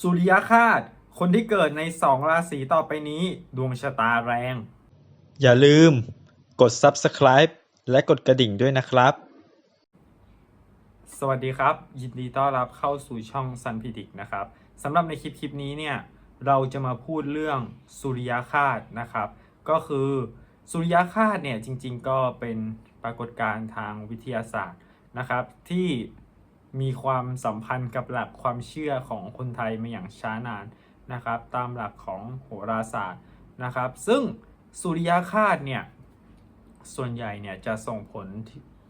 สุริยคาตคนที่เกิดในสองราศีต่อไปนี้ ดวงชะตาแรง อย่าลืม กด subscribe และกดกระดิ่งด้วยนะครับ สวัสดีครับ ยินดีต้อนรับเข้าสู่ช่องซันพิดิกนะครับสำหรับในคลิปคลิปนี้เนี่ย เราจะมาพูดเรื่องสุริยคาตนะครับ ก็คือสุริยคาตเนี่ยจริง ๆ ก็เป็นปรากฏการณ์ทางวิทยาศาสตร์นะครับ ที่ มีความสัมพันธ์กับหลักความเชื่อของคนไทยมาอย่างช้านานนะครับ ตามหลักของโหราศาสตร์นะครับ ซึ่งสุริยคาตเนี่ยส่วนใหญ่เนี่ยจะส่งผล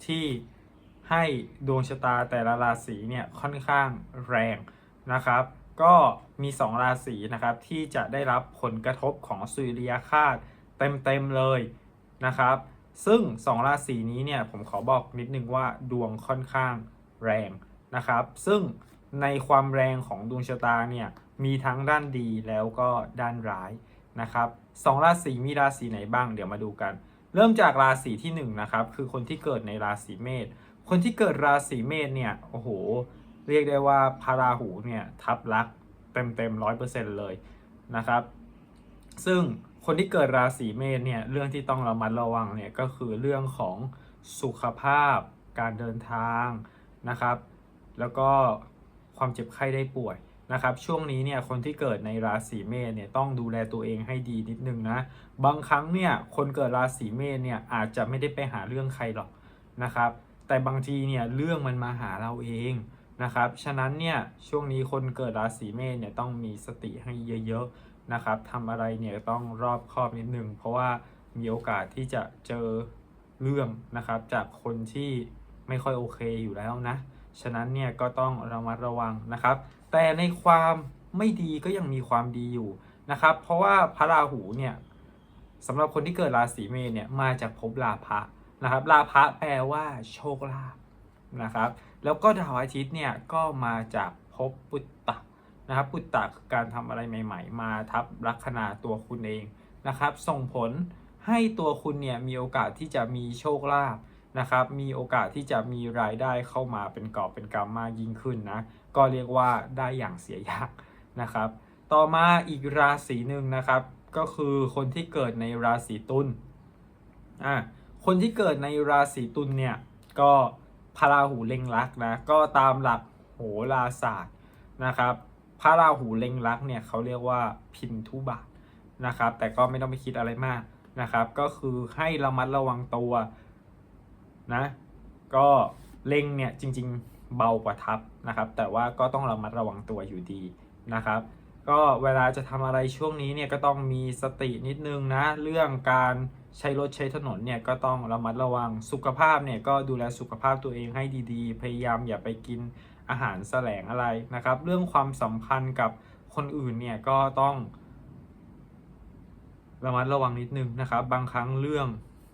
ที่ให้ดวงชะตาแต่ละราศีเนี่ยค่อนข้างแรงนะครับ ก็มี 2 ราศีนะครับที่จะได้รับผลกระทบของสุริยคาตเต็มๆเลยนะครับ ซึ่ง 2 ราศีนี้เนี่ยผมขอบอกนิดนึงว่าดวงค่อนข้างแรง นะครับ ซึ่งในความแรงของดวงชะตาเนี่ยมีทั้งด้านดีแล้วก็ด้านร้ายนะครับสองราศีมีราศีไหนบ้างเดี๋ยวมาดูกัน เริ่มจากราศีที่1นงนะครับคือคนที่เกิดในราศีเมษคนที่เกิดราศีเมษเนี่ยโอ้โห เรียกได้ว่าพาราหูเนี่ยทับลักเต็มเต็มร้อยเปอร์เซ็นต์เลยนะครับ ซึ่งคนที่เกิดราศีเมษเนี่ยเรื่องที่ต้องระมัดระวังเนี่ยก็คือเรื่องของสุขภาพ การเดินทางนะครับ แล้วก็ความเจ็บไข้ได้ป่วยนะครับช่วงนี้เนี่ยคนที่เกิดในราศีเมษเนี่ยต้องดูแลตัวเองให้ดีนิดนึงนะบางครั้งเนี่ยคนเกิดราศีเมษเนี่ยอาจจะไม่ได้ไปหาเรื่องใครหรอกนะครับ แต่บางทีเนี่ยเรื่องมันมาหาเราเองนะครับฉะนั้นเนี่ยช่วงนี้คนเกิดราศีเมษเนี่ยต้องมีสติให้เยอะๆนะครับทำอะไรเนี่ยต้องรอบคอบนิดนึงเพราะว่ามีโอกาสที่จะเจอเรื่องนะครับจากคนที่ไม่ค่อยโอเคอยู่แล้วนะ ฉะนั้นเนี่ยก็ต้องระมัดระวังนะครับ แต่ในความไม่ดีก็ยังมีความดีอยู่นะครับ เพราะว่าพระราหูเนี่ยสำหรับคนที่เกิดราศีเมษเนี่ยมาจากภพลาภะนะครับลาภะแปลว่าโชคลาภนะครับ แล้วก็ดาวอาทิตย์เนี่ยก็มาจากภพปุตตะนะครับปุตตะคือการทำอะไรใหม่ ๆ มาทับลัคนาตัวคุณเองนะครับ ส่งผลให้ตัวคุณเนี่ยมีโอกาสที่จะมีโชคลาภ นะครับมีโอกาสที่จะมีรายได้เข้ามาเป็นกอบเป็นกำมากยิ่งขึ้นนะก็เรียกว่าได้อย่างเสียยากนะครับ ต่อมาอีกราศีหนึ่งนะครับ ก็คือคนที่เกิดในราศีตุลอะคนที่เกิดในราศีตุลเนี่ยก็พระราหูเล็งลักษ์นะก็ตามหลักโหราศาสตร์นะครับพระราหูเล็งลักษ์เนี่ยเขาเรียกว่าพินทุบาทนะครับ แต่ก็ไม่ต้องไปคิดอะไรมากนะครับ ก็คือให้ระมัดระวังตัว นะก็เล็งเนี่ยจริงๆเบากว่าทับนะครับแต่ว่าก็ต้องระมัดระวังตัวอยู่ดีนะครับ ก็เวลาจะทำอะไรช่วงนี้เนี่ยก็ต้องมีสตินิดนึงนะเรื่องการใช้รถใช้ถนนเนี่ยก็ต้องระมัดระวังสุขภาพเนี่ยก็ดูแลสุขภาพตัวเองให้ดีๆ พยายามอย่าไปกินอาหารแสลงอะไรนะครับ เรื่องความสัมพันธ์กับคนอื่นเนี่ยก็ต้องระมัดระวังนิดนึงนะครับ บางครั้งเรื่อง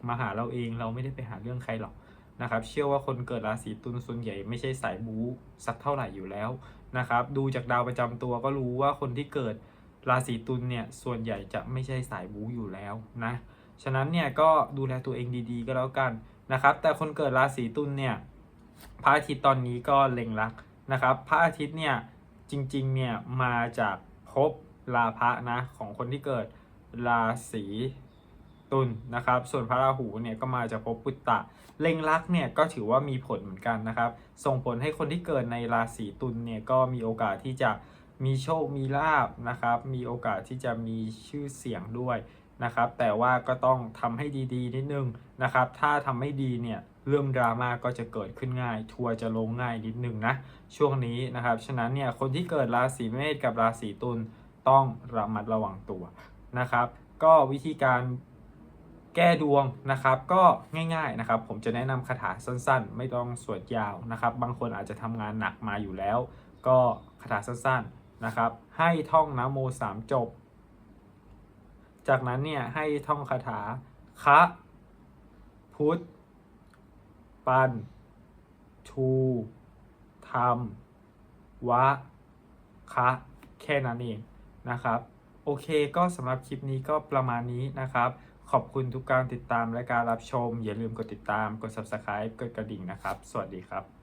มาหาเราเองเราไม่ได้ไปหาเรื่องใครหรอก นะครับ เชื่อว่าคนเกิดราศีตุลส่วนใหญ่ไม่ใช่สายบู๊สักเท่าไหร่อยู่แล้วนะครับ ดูจากดาวประจำตัวก็รู้ว่าคนที่เกิดราศีตุลเนี่ยส่วนใหญ่จะไม่ใช่สายบู๊อยู่แล้วนะ ฉะนั้นเนี่ยก็ดูแลตัวเองดีๆ ก็แล้วกันนะครับ แต่คนเกิดราศีตุลเนี่ยพระอาทิตย์ตอนนี้ก็เล็งรักนะครับ พระอาทิตย์เนี่ยจริงๆเนี่ยมาจากภพลาภะนะของคนที่เกิดราศี ตุลนะครับ ส่วนพระราหูเนี่ยก็มาจากภพปุตตะเล็งรักเนี่ยก็ถือว่ามีผลเหมือนกันนะครับ ส่งผลให้คนที่เกิดในราศีตุลเนี่ยก็มีโอกาสที่จะมีโชค มีลาบนะครับ มีโอกาสที่จะมีชื่อเสียงด้วยนะครับ แต่ว่าก็ต้องทำให้ดีๆนิดนึงนะครับ ถ้าทำไม่ดีเนี่ยเรื่องดราม่าก็จะเกิดขึ้นง่าย ทัวร์จะลงง่ายนิดนึงนะช่วงนี้นะครับ ฉะนั้นเนี่ยคนที่เกิดราศีเมษกับราศีตุลต้องระมัดระวังตัวนะครับ ก็วิธีการ แก้ดวงนะครับก็ง่ายๆนะครับ ผมจะแนะนำคาถาสั้นๆ ไม่ต้องสวดยาวนะครับ บางคนอาจจะทำงานหนักมาอยู่แล้ว ก็คาถาสั้นๆนะครับ ให้ท่องนะโมสามจบ จากนั้นเนี่ยให้ท่องคาถาคะพุทธปันทูธรรมวะคะแค่นั้นเองนะครับ โอเคก็สำหรับคลิปนี้ก็ประมาณนี้นะครับ ขอบคุณทุกการติดตามและการรับชม อย่าลืมกดติดตาม กด subscribe กดกระดิ่งนะครับ สวัสดีครับ